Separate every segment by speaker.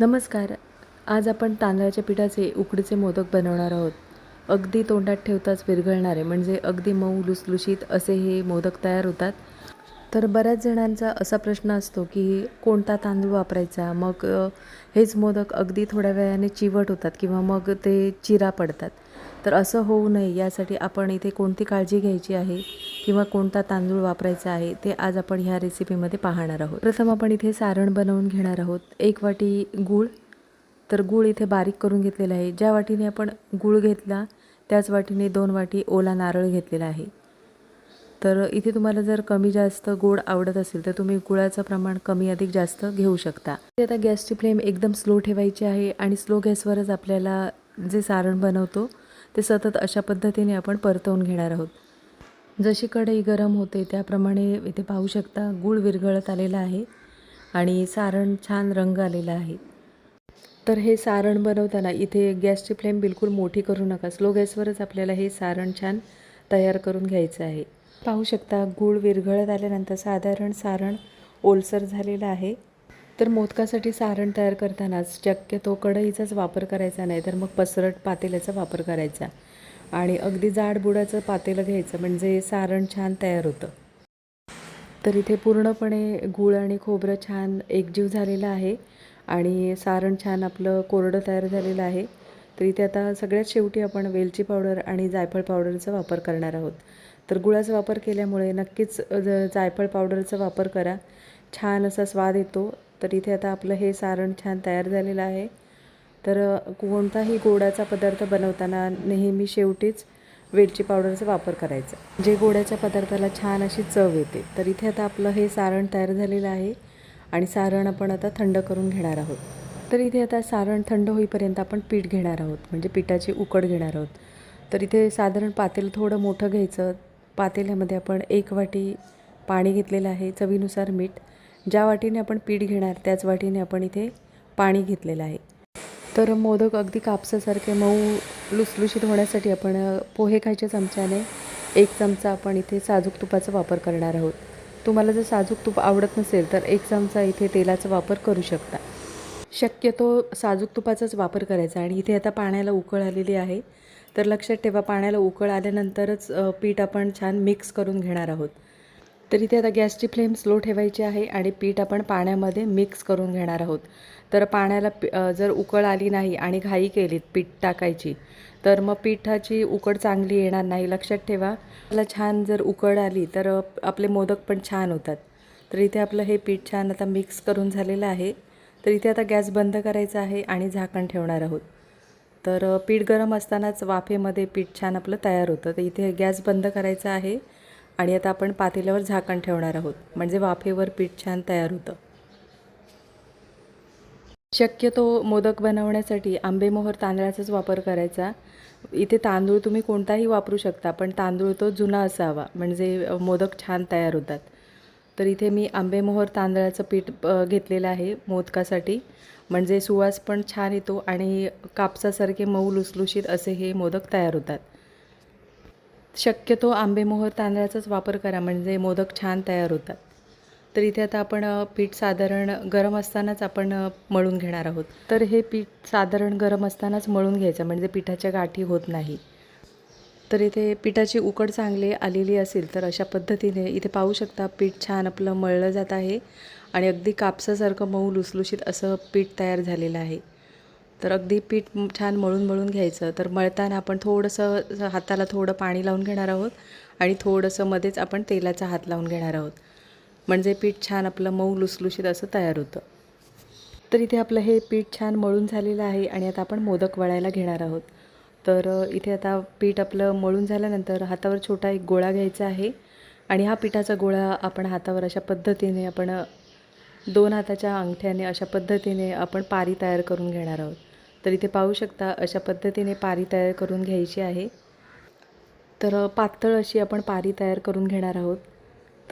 Speaker 1: नमस्कार. आज आपण तांदळाच्या पिठाचे उकडीचे मोदक बनवणार आहोत. अगदी तोंडात ठेवताच विरघळणारे म्हणजे अगदी मऊ लुसलुशीत असे हे मोदक तयार होतात. तर बऱ्याच जणांचा असा प्रश्न असतो की कोणता तांदूळ वापरायचा? मग हेच मोदक अगदी थोड्या वेळाने चिवट होतात किंवा मग ते चिरा पडतात. तर असं होऊ नये यासाठी आपण इथे कोणती काळजी घ्यायची आहे किंवा कोणता तांदूळ वापरायचा आहे ते आज आपण ह्या रेसिपीमध्ये पाहणार आहोत. प्रथम आपण इथे सारण बनवून घेणार आहोत. एक वाटी गूळ. तर गूळ इथे बारीक करून घेतलेला आहे. ज्या वाटीने आपण गूळ घेतला त्याच वाटीने दोन वाटी ओला नारळ घेतलेला आहे. तर इथे तुम्हाला जर कमी जास्त गोड आवडत असेल तर तुम्ही गुळाचं प्रमाण कमी अधिक जास्त घेऊ शकता. आता गॅसची फ्लेम एकदम स्लो ठेवायची आहे आणि स्लो गॅसवरच आपल्याला जे सारण बनवतो ते सतत अशा पद्धतीने आपण परतवून घेणार आहोत. जशी कढई गरम होते त्याप्रमाणे इथे पाहू शकता गूळ विरघळत आलेला आहे आणि सारण छान रंग आलेला आहे. तर हे सारण बनवताना इथे गॅसची फ्लेम बिलकुल मोठी करू नका. स्लो गॅसवरच आपल्याला हे सारण छान तयार करून घ्यायचं आहे. पाहू शकता गूळ विरघळत आल्यानंतर साधारण सारण ओलसर झालेलं आहे. तर मोदकासाठी सारण तयार करतानाच शक्यतो कढईचाच वापर करायचा नाही तर मग पसरट पातेल्याचा वापर करायचा. आणि अगदी जाड बुडाचं पातेलं घ्यायचं म्हणजे सारण छान तयार होतं. तर इथे पूर्णपणे गूळ आणि खोबरं छान एकजीव झालेलं आहे आणि सारण छान आपलं कोरडं तयार झालेलं आहे. तर इथे आता सगळ्यात शेवटी आपण वेलची पावडर आणि जायफळ पावडरचा वापर करणार आहोत. तर गुळाचा वापर केल्यामुळे नक्कीच जायफळ पावडरचा वापर करा. छान असा स्वाद येतो. तर इथे आता आपलं हे सारण छान तयार झालेलं आहे. तर कोणताही गोडाचा पदार्थ बनवताना नेहमी शेवटीच वेलची पावडरचा वापर करायचा. जे गोड्याच्या पदार्थाला छान अशी चव येते. तर इथे आता आपलं हे सारण तयार झालेलं आहे आणि सारण आपण आता थंड करून घेणार आहोत. तर इथे आता सारण थंड होईपर्यंत आपण पीठ घेणार आहोत. म्हणजे पिठाची उकड घेणार आहोत. तर इथे साधारण पातेल थोडं मोठं घ्यायचं. पातेल्यामध्ये आपण एक वाटी पाणी घेतलेलं आहे चवीनुसार मीठ. ज्या वाटीने आपण पीठ घेणार त्याच वाटीने आपण इथे पाणी घेतलेलं आहे. तर मोदक अगदी कापसासारखे मऊ लुसलुशीत होण्यासाठी आपण पोहे खायच्या चमच्याने एक चमचा आपण इथे साजूक तुपाचा वापर करणार आहोत. तुम्हाला जर साजूक तूप आवडत नसेल तर एक चमचा इथे तेलाचा वापर करू शकता. शक्यतो साजूक तुपाचाच वापर करायचा आणि इथे आता पाण्याला उकळ आलेली आहे. तर लक्षात ठेवा पाण्याला उकळ आल्यानंतरच पीठ आपण छान मिक्स करून घेणार आहोत. तर इथे आता गॅसची फ्लेम स्लो ठेवायची आहे आणि पीठ आपण पाण्यामध्ये मिक्स करून घेणार आहोत. तर पाण्याला जर उकळ आली नाही आणि घाई केलीत पीठ टाकायची तर मग पिठाची उकड चांगली येणार नाही. लक्षात ठेवा त्याला छान जर उकळ आली तर आपले मोदक पण छान होतात. तर इथे आपलं हे पीठ छान आता मिक्स करून झालेलं आहे. तर इथे आता गॅस बंद करायचा आहे आणि झाकण ठेवणार आहोत. तर पीठ गरम असतानाच वाफेमध्ये पीठ छान आपलं तयार होतं. तर इथे गॅस बंद करायचा आहे आणि आता आपण पातेल्यावर झाकण ठेवणार आहोत. म्हणजे वाफेवर पीठ छान तयार होतं. शक्यतो मोदक बनवण्यासाठी आंबेमोहर तांदळाचाच वापर करायचा. इथे तांदूळ तुम्ही कोणताही वापरू शकता पण तांदूळ तो जुना असावा. म्हणजे मोदक छान तयार होतात. तर इथे मी आंबेमोहर तांदळाचं पीठ घेतलेलं आहे मोदकासाठी. म्हणजे सुवास पण छान येतो आणि कापसासारखे मऊ लुसलुशीत असे हे मोदक तयार होतात. शक्यतो आंबेमोहर तांदळाचाच वापर करा म्हणजे मोदक छान तयार होतात. तर इथे आता आपण पीठ साधारण गरम असतानाच आपण मळून घेणार आहोत. तर हे पीठ साधारण गरम असतानाच मळून घ्यायचं म्हणजे पिठाच्या गाठी होत नाही. तर इथे पिठाची उकड चांगली आलेली असेल तर अशा पद्धतीने इथे पाहू शकता पीठ छान आपलं मळलं जात आहे आणि अगदी कापसासारखं मऊ लुसलुशीत असं पीठ तयार झालेलं आहे. तर अगदी पीठ छान मळून मळून घ्यायचं. तर मळताना आपण थोडंसं हाताला थोडं पाणी लावून घेणार आहोत आणि थोडंसं मध्येच आपण तेलाचा हात लावून घेणार आहोत. म्हणजे पीठ छान आपलं मऊ लुसलुशीत असं तयार होतं. तर इथे आपलं हे पीठ छान मळून झालेलं आहे आणि आता आपण मोदक वळायला घेणार आहोत. तर इथे आता पीठ आपलं मळून झाल्यानंतर हातावर छोटा एक गोळा घ्यायचा आहे आणि हा पिठाचा गोळा आपण हातावर अशा पद्धतीने आपण दोन हाताच्या अंगठ्याने अशा पद्धतीने आपण पारी तयार करून घेणार आहोत. तर इथे पाहू शकता अशा पद्धतीने पारी तयार करून घ्यायची आहे. तर पातळ अशी आपण पारी तयार करून घेणार आहोत.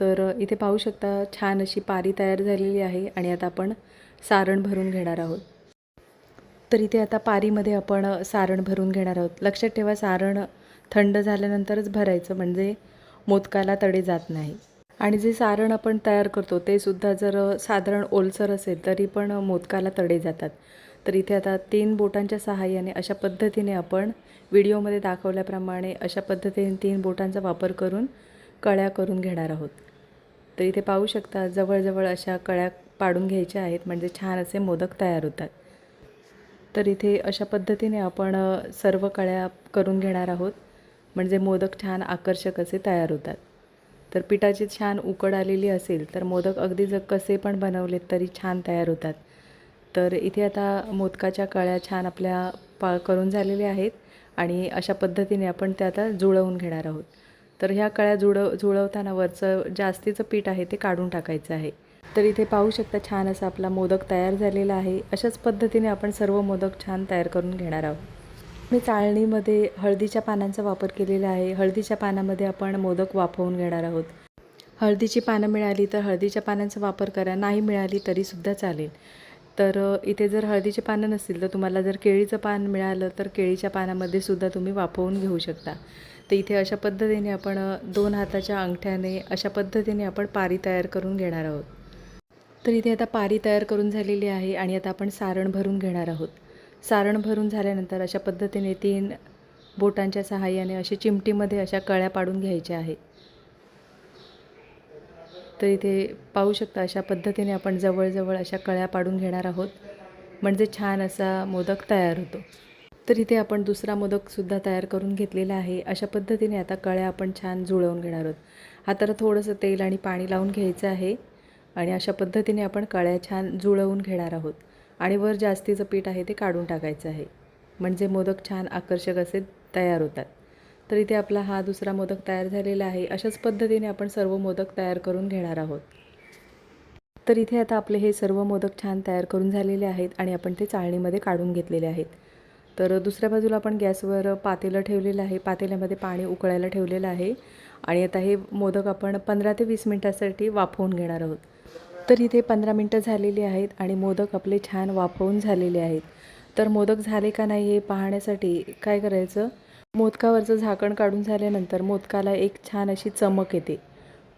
Speaker 1: तर इथे पाहू शकता छान अशी पारी तयार झालेली आहे आणि आता आपण सारण भरून घेणार आहोत. तर इथे आता पारीमध्ये आपण सारण भरून घेणार आहोत. लक्षात ठेवा सारण थंड झाल्यानंतरच भरायचं म्हणजे मोदकाला तडे जात नाही. आणि जे सारण आपण तयार करतो ते सुद्धा जर साधारण ओलसर असेल तरी पण मोदकाला तडे जातात. तर इथे आता तीन बोटांच्या सहाय्याने अशा पद्धतीने आपण व्हिडिओमध्ये दाखवल्याप्रमाणे अशा पद्धतीने तीन बोटांचा वापर करून कळ्या करून घेणार आहोत. तर इथे पाहू शकता जवळजवळ अशा कळ्या पाडून घ्यायच्या आहेत म्हणजे छान असे मोदक तयार होतात. तर इथे अशा पद्धतीने आपण सर्व कळ्या करून घेणार आहोत. म्हणजे मोदक छान आकर्षक असे तयार होतात. तर पिठाची छान उकड आलेली असेल तर मोदक अगदी जर कसे पण बनवलेत तरी छान तयार होतात. तर इथे आता मोदकाच्या कळ्या छान आपल्या पा करून झालेल्या आहेत आणि अशा पद्धतीने आपण त्या आता जुळवून घेणार आहोत. तर ह्या कळ्या जुळव जुळवताना वरचं जास्तीचं पीठ आहे ते काढून टाकायचं आहे. तर इथे पाहू शकता छान असा आपला मोदक तयार झालेला आहे. अशाच पद्धतीने आपण सर्व मोदक छान तयार करून घेणार आहोत. मी चाळणीमध्ये हळदीच्या पानांचा वापर केलेला आहे. हळदीच्या पानामध्ये आपण मोदक वाफवून घेणार आहोत. हळदीची पानं मिळाली तर हळदीच्या पानांचा वापर करा. नाही मिळाली तरीसुद्धा चालेल. तर इथे जर हळदीची पानं नसतील तर तुम्हाला जर केळीचं पान मिळालं तर केळीच्या पानामध्ये सुद्धा तुम्ही वाफवून घेऊ शकता. तर इथे अशा पद्धतीने आपण दोन हाताच्या अंगठ्याने अशा पद्धतीने आपण पारी तयार करून घेणार आहोत. तर इथे आता पारी तयार करून झालेली आहे आणि आता आपण सारण भरून घेणार आहोत. सारण भरून झाल्यानंतर अशा पद्धतीने तीन बोटांच्या सहाय्याने अशी चिमटीमध्ये अशा कळ्या पाडून घ्यायच्या आहेत तर इथे पाहू शकता अशा पद्धतीने आपण जवळजवळ अशा कळ्या पाडून घेणार आहोत. म्हणजे छान असा मोदक तयार होतो. तर इथे आपण दुसरा मोदकसुद्धा तयार करून घेतलेला आहे. अशा पद्धतीने आता कळ्या आपण छान जुळवून घेणार आहोत. हा तर थोडंसं तेल आणि पाणी लावून घ्यायचं आहे. आणि अशा पद्धतीने आपण कळ्या छान जुळवून घेणार आहोत. आणि वर जास्तीचं पीठ आहे ते काढून टाकायचं आहे. म्हणजे मोदक छान आकर्षक असे तयार होतात. तर इथे आपला हा दुसरा मोदक तयार झालेला आहे. अशाच पद्धतीने आपण सर्व मोदक तयार करून घेणार आहोत. तर इथे आता आपले हे सर्व मोदक छान तयार करून झालेले आहेत आणि आपण ते चाळणीमध्ये काढून घेतलेले आहेत. तर दुसऱ्या बाजूला आपण गॅसवर पातेलं ठेवलेलं आहे. पातेल्यामध्ये पाणी उकळायला ठेवलेलं आहे. आणि आता हे मोदक आपण पंधरा ते वीस मिनटासाठी वाफवून घेणार आहोत. तर इथे पंधरा मिनटं झालेली आहेत आणि मोदक आपले छान वाफवून झालेले आहेत. तर मोदक झाले का नाही हे पाहण्यासाठी काय करायचं? मोदकावरचं झाकण काढून झाल्यानंतर मोदकाला एक छान अशी चमक येते.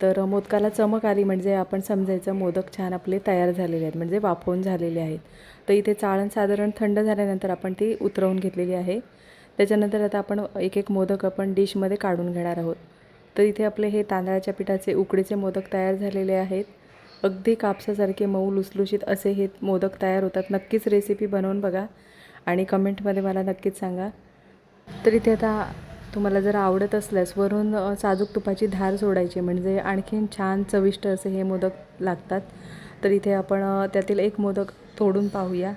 Speaker 1: तर मोदकाला चमक आली म्हणजे आपण समजायचं मोदक छान आपले तयार झालेले आहेत म्हणजे वाफवून झालेले आहेत. तर इथे चाळण साधारण थंड झाल्यानंतर आपण ती उतरवून घेतलेली आहे. त्याच्यानंतर आता आपण एक एक मोदक आपण डिशमध्ये काढून घेणार आहोत. तर इथे आपले हे तांदळाच्या पिठाचे उकडीचे मोदक तयार झालेले आहेत. अगदी कापसासारखे मऊ लुसलुशीत असे हे मोदक तयार होतात. नक्कीच रेसिपी बनवून बघा आणि कमेंटमध्ये मला नक्कीच सांगा. तर इथे आता तुम्हाला जर आवडत असल्यास वरून साजूक तुपाची धार सोडायची म्हणजे आणखीन छान चविष्ट असे हे मोदक लागतात. तर इथे आपण त्यातील एक मोदक तोडून पाहूया.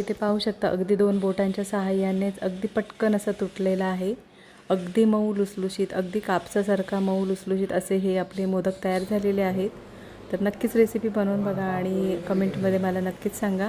Speaker 1: इथे पाहू शकता अगदी दोन बोटांच्या सहाय्यानेच अगदी पटकन असं तुटलेलं आहे. अगदी मऊ लुसलुशीत अगदी कापसासारखा मऊ लुसलुशीत असे हे आपले मोदक तयार झालेले आहेत. तर नक्कीच रेसिपी बनवून बघा आणि कमेंटमध्ये मला नक्कीच सांगा.